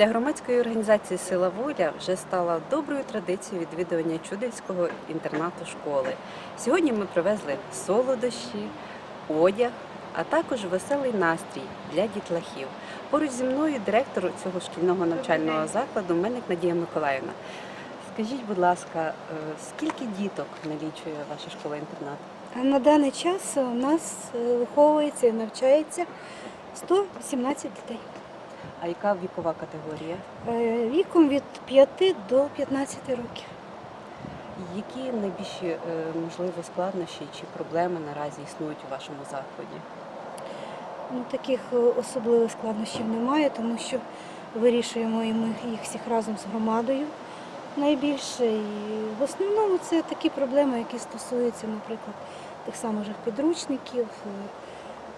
Для громадської організації Сила воля вже стала доброю традицією відвідування чудельського інтернату школи. Сьогодні ми привезли солодощі, одяг, а також веселий настрій для дітлахів. Поруч зі мною директор цього шкільного навчального закладу Мельник Надія Миколаївна. Скажіть, будь ласка, е, скільки діток налічує ваша школа-інтернат? На даний час у нас е, виховується і навчається 117 дітей А яка вікова категорія? Е, віком від 5 до 15 років. Які найбільші е, можливо складнощі чи проблеми наразі існують у вашому закладі? Ну, таких е, особливих складнощів немає, тому що вирішуємо і ми їх всіх разом з громадою найбільше. І в основному це такі проблеми, які стосуються, наприклад, тих самих підручників.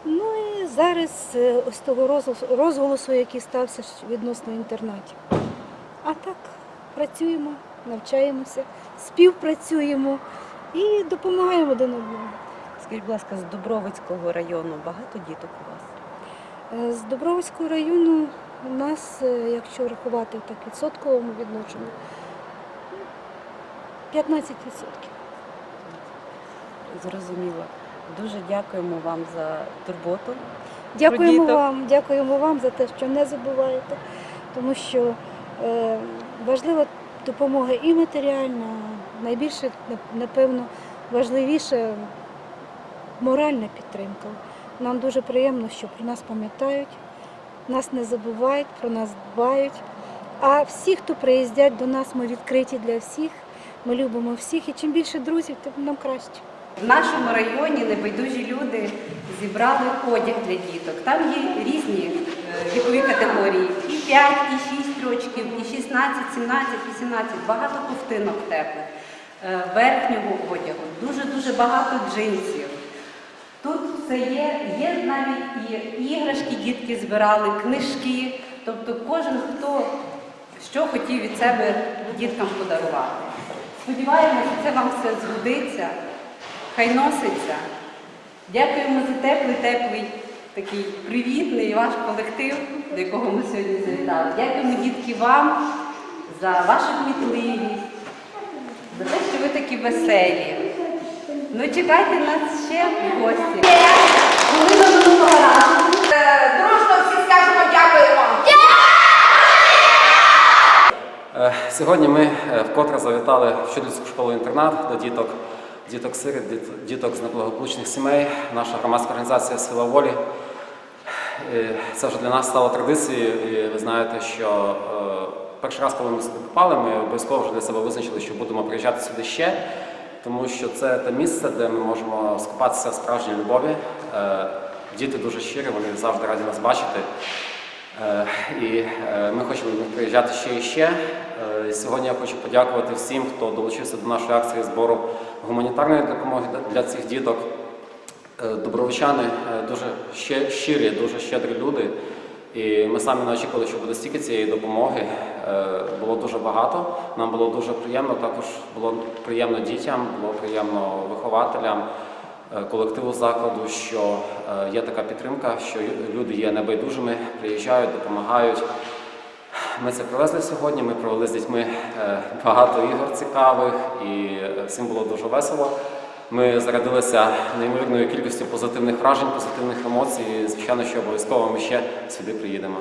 Ну і зараз е, ось того розголосу- який стався відносно інтернатів. А так, працюємо, навчаємося, співпрацюємо і допомагаємо один одному. Скажіть, будь ласка, з Дубровицького району багато діток у вас? Е, З Добровольського району у нас, е, якщо рахувати так відсотковому відношенню, 15 відсотків. Зрозуміло. Дуже дякуємо вам за турботу. Дякуємо вам, дякуємо вам за те, що не забуваєте, тому що е, важлива допомога і матеріальна, найбільше, напевно, важливіше моральна підтримка. Нам дуже приємно, що про нас пам'ятають, нас не забувають, про нас дбають. А всі, хто приїздять до нас, ми відкриті для всіх. Ми любимо всіх, і чим більше друзів, тим нам краще. В нашому районі небайдужі люди зібрали одяг для діток. Там є різні е, вікові категорії: і 5, і 6 рочків, і 16, 17, 18, багато ковтинок теплих, е, верхнього одягу, дуже-дуже багато джинсів. Тут це є, є навіть і іграшки дітки збирали, книжки. Тобто кожен, хто що хотів від себе діткам подарувати. Сподіваємося, це вам все згодиться, хай носиться. Дякуємо за теплий, теплий, такий привітний ваш колектив, до якого ми сьогодні завітали. Дякуємо, дітки, вам за вашу кмітливість, за те, що ви такі веселі. Ну, чекайте нас ще в гості. Разу Дружно всі скажемо дякуємо. Е, Сьогодні ми е, вкотре завітали в Щодільську школу-інтернат до діток, діток сиріт, діток з неблагополучних сімей. Наша громадська організація Сила волі. Е, Це вже для нас стало традицією, і ви знаєте, що е, перший раз, коли ми сюди попали, ми обов'язково вже для себе визначили, що будемо приїжджати сюди ще, тому що це те місце, де ми можемо скупатися в справжній любові. Е, Діти дуже щирі, вони завжди раді нас бачити. Е, І е, ми хочемо приїжджати ще і ще. Е, Сьогодні я хочу подякувати всім, хто долучився до нашої акції збору гуманітарної допомоги для цих діток. Дубровичани е, дуже щирі, дуже щедрі люди. І ми самі не очікували, що буде стільки цієї допомоги. Було дуже багато. Нам було дуже приємно. Також було приємно дітям, було приємно вихователям, колективу закладу, що е, є така підтримка, що люди є небайдужими, приїжджають, допомагають. Ми це привезли сьогодні. Ми провели з дітьми е, багато ігор цікавих і е, всім було дуже весело. Ми зарядилися неймовірною кількістю позитивних вражень, позитивних емоцій. Звичайно, що обов'язково ми ще сюди приїдемо.